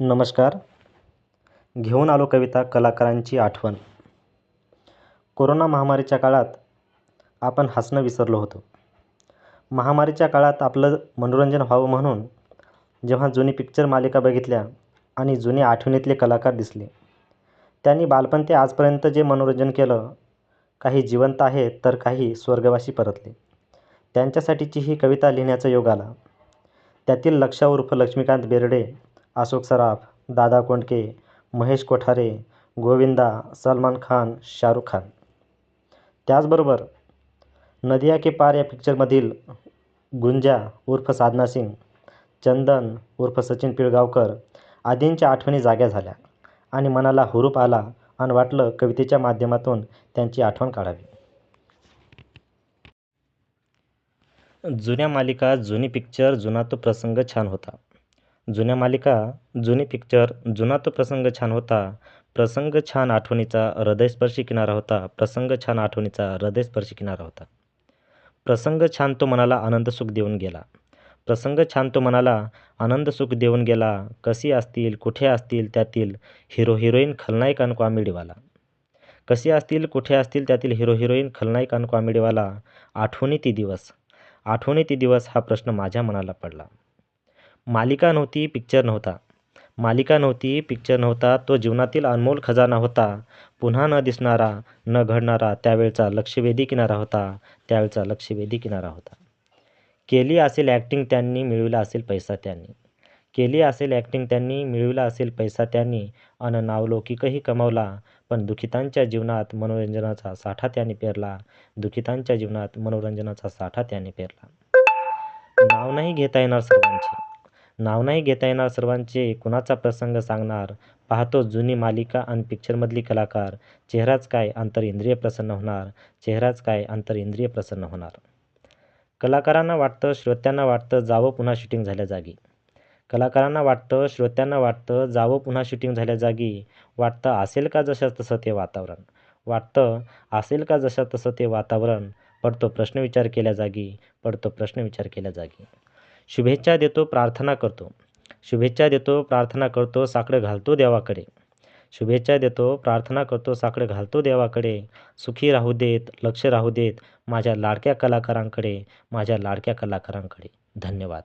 नमस्कार. घेऊन आलो कविता कलाकारांची आठवण. कोरोना महामारीच्या काळात आपण हसणं विसरलो होतो. महामारीच्या काळात आपलं मनोरंजन व्हावं म्हणून जेव्हा जुनी पिक्चर मालिका बघितल्या आणि जुने आठवणीतले कलाकार दिसले. त्यांनी बालपण ते आजपर्यंत जे मनोरंजन केलं काही जिवंत आहेत तर काही स्वर्गवासी परतले. त्यांच्यासाठीची ही कविता लिहिण्याचा योग आला. त्यातील लक्षा उर्फ लक्ष्मीकांत बेर्डे अशोक सराफ दादा कोंडके महेश कोठारे गोविंदा सलमान खान शाहरुख खान. त्याचबरोबर नदिया के पार या पिक्चरमधील गुंजा उर्फ साधना सिंग चंदन उर्फ सचिन पिळगावकर आदींच्या आठवणी जाग्या झाल्या आणि मनाला हुरूप आला आणि वाटलं कवितेच्या माध्यमातून त्यांची आठवण काढावी. जुन्या मालिका जुनी पिक्चर जुना तो प्रसंग छान होता. जुन्या मालिका जुनी पिक्चर जुना तो प्रसंग छान होता. प्रसंग छान आठवणीचा हृदयस्पर्शी किनारा होता. प्रसंग छान आठवणीचा हृदयस्पर्शी किनारा होता. प्रसंग छान तो मनाला आनंद सुख देऊन गेला. प्रसंग छान तो मनाला आनंद सुख देऊन गेला. कशी असतील कुठे असतील त्यातील हिरो हिरोईन खलनायक आणि कॉमेडीवाला कशी असतील कुठे असतील त्यातील हिरो हिरोईन खलनायक आणि कॉमेडीवाला आठवणी ती दिवस. आठवणी ती दिवस हा प्रश्न माझ्या मनाला पडला. मालिका नव्हती पिक्चर नव्हता. मालिका नव्हती पिक्चर नव्हता तो जीवनातील अनमोल खजाना होता. पुन्हा न दिसणारा न घडणारा त्यावेळचा लक्षवेधी किनारा होता. त्यावेळचा लक्षवेधी किनारा होता. केली असेल ॲक्टिंग त्यांनी मिळविला असेल पैसा त्यांनी. केली असेल ॲक्टिंग त्यांनी मिळविला असेल पैसा त्यांनी. अन नावलौकिकही कमावला पण दुखितांच्या जीवनात मनोरंजनाचा साठा त्यांनी पेरला. दुखितांच्या जीवनात मनोरंजनाचा साठा त्यांनी पेरला. नाव नाही घेता येणार सर्वांची. नाव नाही घेता येणार सर्वांचे. कुणाचा प्रसंग सांगणार? पाहतो जुनी मालिका आणि पिक्चरमधली कलाकार. चेहराच काय? इंद्रिय प्रसन्न होणार. चेहराच काय? इंद्रिय प्रसन्न होणार. कलाकारांना वाटतं श्रोत्यांना वाटतं जावं पुन्हा शूटिंग झाल्या जागी. कलाकारांना वाटतं श्रोत्यांना वाटतं जावं पुन्हा शूटिंग झाल्या जागी. वाटतं असेल का जशा तसं ते वातावरण? वाटतं असेल का जशा तसं ते वातावरण? पडतो प्रश्न विचार केल्या जागी. पडतो प्रश्न विचार केल्या जागी. शुभेच्छा देतो प्रार्थना करतो. शुभेच्छा देतो प्रार्थना करतो साकडं घालतो देवाकडे. शुभेच्छा देतो प्रार्थना करतो साकडं घालतो देवाकडे. सुखी राहू देत लक्ष राहू देत माझ्या लाडक्या कलाकारांकडे माझ्या लाडक्या कलाकारांकडे. धन्यवाद.